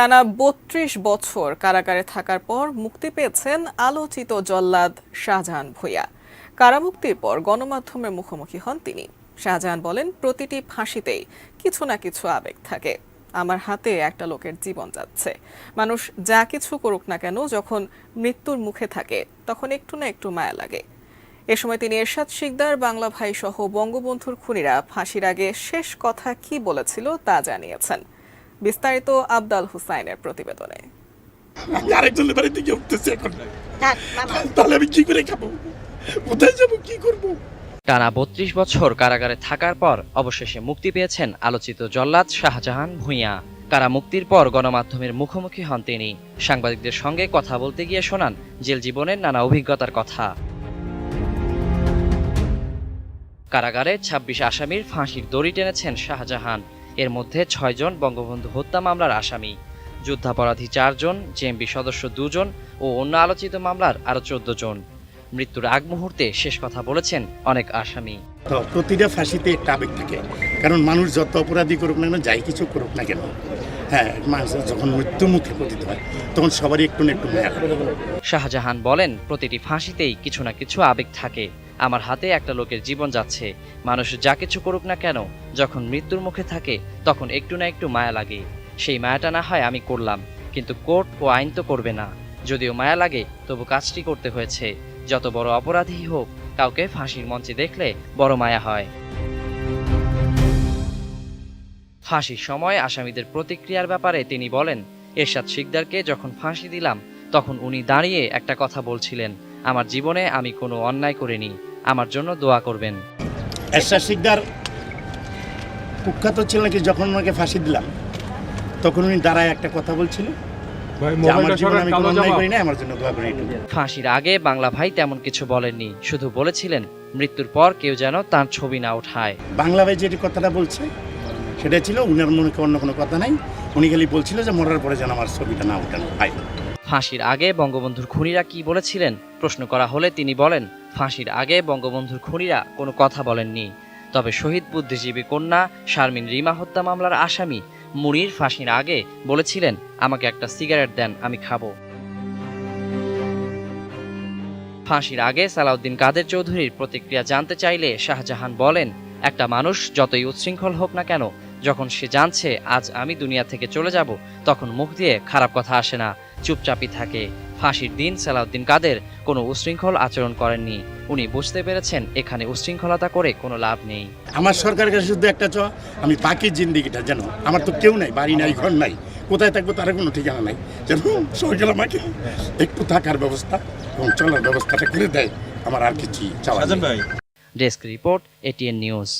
টানা বত্রিশ বছর কারাগারে থাকার পর মুক্তি পেয়েছেন আলোচিত জল্লাদ শাহজাহান ভূঁইয়া। কারামুক্তির পর গণমাধ্যমের মুখোমুখি হন তিনি। শাহজাহান বলেন, প্রতিটি ফাঁসিতেই কিছু না কিছু আবেগ থাকে। আমার হাতে একটা লোকের জীবন যাচ্ছে। মানুষ যা কিছু করুক না কেন, যখন মৃত্যুর মুখে থাকে, তখন একটু না একটু মায়া লাগে। এ সময় তিনি এরশাদ শিকদার, বাংলা ভাই সহ বঙ্গবন্ধুর খুনিরা ফাঁসির আগে শেষ কথা কি বলেছিল তা জানিয়েছেন। বিস্তারিত আবদাল হুসাইনের প্রতিবেদনে। আমি আরেকজনের বাড়িতে গিয়ে উঠতেছি এখন। তাহলে আমি কি করে খাব? কোথায় যাব কি করব? টানা বত্রিশ বছর কারাগারে থাকার পর অবশেষে মুক্তি পেয়েছেন আলোচিত জল্লাদ শাহজাহান ভূঁইয়া। কারা মুক্তির পর গণমাধ্যমের মুখোমুখি হন তিনি। সাংবাদিকদের সঙ্গে কথা বলতে গিয়ে শোনান জেল জীবনের নানা অভিজ্ঞতার কথা। কারাগারে ২৬ আসামির ফাঁসির দড়ি টেনেছেন শাহজাহান। এর মধ্যে ছয়জন বঙ্গবন্ধু হত্যা মামলার আসামি যুদ্ধাপরাধী চারজন জেএমবি সদস্য দুজন ও অন্য আলোচিত মামলার আরও চোদ্দ জন মৃত্যুর আগ মুহূর্তে শেষ কথা বলেছেন অনেক আসামি। তো প্রতিটা ফাঁসিতে একটা আবেগ থাকে। কারণ মানুষ যত অপরাধী করুক না কেন যাই কিছু করুক না কেন হ্যাঁ মানুষের যখন মৃত্যু মুখে পতিত হয় তখন সবারই একটু না একটু শাহজাহান বলেন প্রতিটি ফাঁসিতেই কিছু না কিছু আবেগ থাকে। আমার হাতে একটা লোকের জীবন যাচ্ছে। মানুষ যা কিছু করুক না কেন, যখন মৃত্যুর মুখে থাকে, তখন একটু না একটু মায়া লাগে। সেই মায়াটা না হয় আমি করলাম, কিন্তু কোর্ট ও আইন তো করবে না। যদিও মায়া লাগে, তবু কাজটি করতে হয়েছে। যত বড় অপরাধী হোক, কাউকে ফাঁসির মঞ্চে দেখলে বড় মায়া হয়। ফাঁসির সময় আসামিদের প্রতিক্রিয়ার ব্যাপারে তিনি বলেন, এরশাদ শিকদারকে যখন ফাঁসি দিলাম, তখন উনি দাঁড়িয়ে একটা কথা বলছিলেন, আমার জীবনে আমি কোনো অন্যায় করিনি। আমার জন্য দোয়া করবেন। এরশাদ শিকদার কুখ্যাত ছিল নাকি যখন ওনাকে ফাঁসি দিলাম তখন উনি দাঁড়ায় একটা কথা বলছিল ফাঁসির আগে বাংলা ভাই তেমন কিছু বলেননি শুধু বলেছিলেন মৃত্যুর পর কেউ যেন তার ছবি না ওঠায়। বাংলা ভাই যেটি কথাটা বলছে সেটা ছিল উনার মনে অন্য কোনো কথা নাই উনি খালি বলছিল যে মরার পরে যেন আমার ছবিটা না উঠানো হয়। ফাঁসির আগে বঙ্গবন্ধুর খুনিরা কি বলেছিলেন? প্রশ্ন করা হলে তিনি বলেন, ফাঁসির আগে বঙ্গবন্ধুর খুনিরা কোনো কথা বলেননি। তবে শহীদ বুদ্ধিজীবী কন্যা শারমিন রিমা হত্যা মামলার আসামি মুনির ফাঁসির আগে বলেছিলেন, আমাকে একটা সিগারেট দেন, আমি খাব। ফাঁসির আগে সালাউদ্দিন কাদের চৌধুরীর প্রতিক্রিয়া জানতে চাইলে শাহজাহান বলেন, একটা মানুষ যতই উচ্ছৃঙ্খল হোক না কেন যখন সে জানছে আজ আমি দুনিয়া থেকে চলে যাব তখন মুখ দিয়ে খারাপ কথা আসে না। চুপচাপই থাকে। ফাঁসির দিন সালাউদ্দিন কাদের কোনো উশৃঙ্খল আচরণ করেননি। উনি বুঝতে পেরেছেন এখানে উশৃঙ্খলতা করে কোনো লাভ নেই। আমার সরকারের কাছে শুধু একটা চ আমি বাকি জিন্দিগিটা যেন আমার তো কেউ নাই বাড়ি নাই ঘর নাই। কোথায় থাকব তার কোনো ঠিকানা নাই। যেন সরকার আমাকে একটু থাকার ব্যবস্থা এবং চলার ব্যবস্থাটা করে দেয়। আমার আর কিছু চাওয়া। Desk report ATN News.